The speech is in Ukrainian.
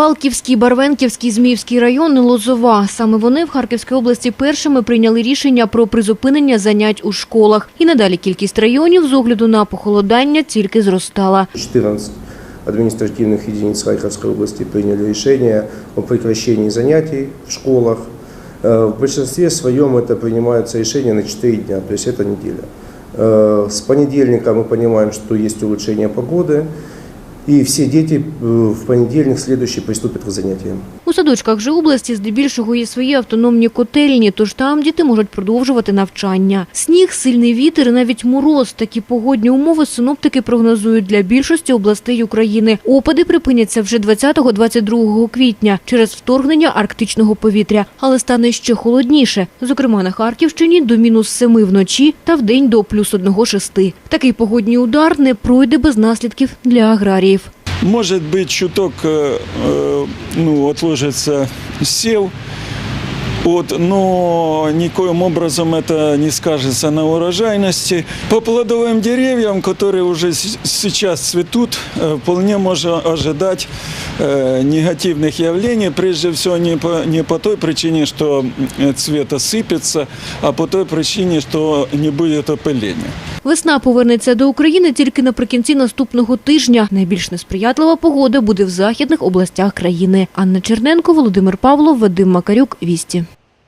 Валківський, Барвенківський, Зміївський район і Лозова. Саме вони в Харківській області першими прийняли рішення про призупинення занять у школах. І надалі кількість районів з огляду на похолодання тільки зростала. 14 административных единиц Харьковской области приняли решение о прекращении занятий в школах. Э, В большинстве своем это принимается решение на 4 дня, то есть это неделя. Э, С понедельника мы понимаем, что есть улучшение погоды, и все дети э, в понедельник следующий приступят к занятиям. У садочках же області здебільшого є свої автономні котельні, тож там діти можуть продовжувати навчання. Сніг, сильний вітер і навіть мороз. Такі погодні умови синоптики прогнозують для більшості областей України. Опади припиняться вже 20-22 квітня через вторгнення арктичного повітря, але стане ще холодніше. Зокрема, на Харківщині до мінус 7 вночі та вдень до плюс 1,6. Такий погодній удар не пройде без наслідків для аграріїв. Может быть, чуток э, э, ну, отложится сев, вот, но никоим образом это не скажется на урожайности. По плодовым деревьям, которые уже с- сейчас цветут, э, вполне можно ожидать э, негативных явлений. Прежде всего, не по, не по той причине, что м, цвет осыпется, а по той причине, что не будет опыления. Весна повернеться до України тільки наприкінці наступного тижня. Найбільш несприятлива погода буде в західних областях країни. Анна Черненко, Володимир Павлов, Вадим Макарюк. Вісті.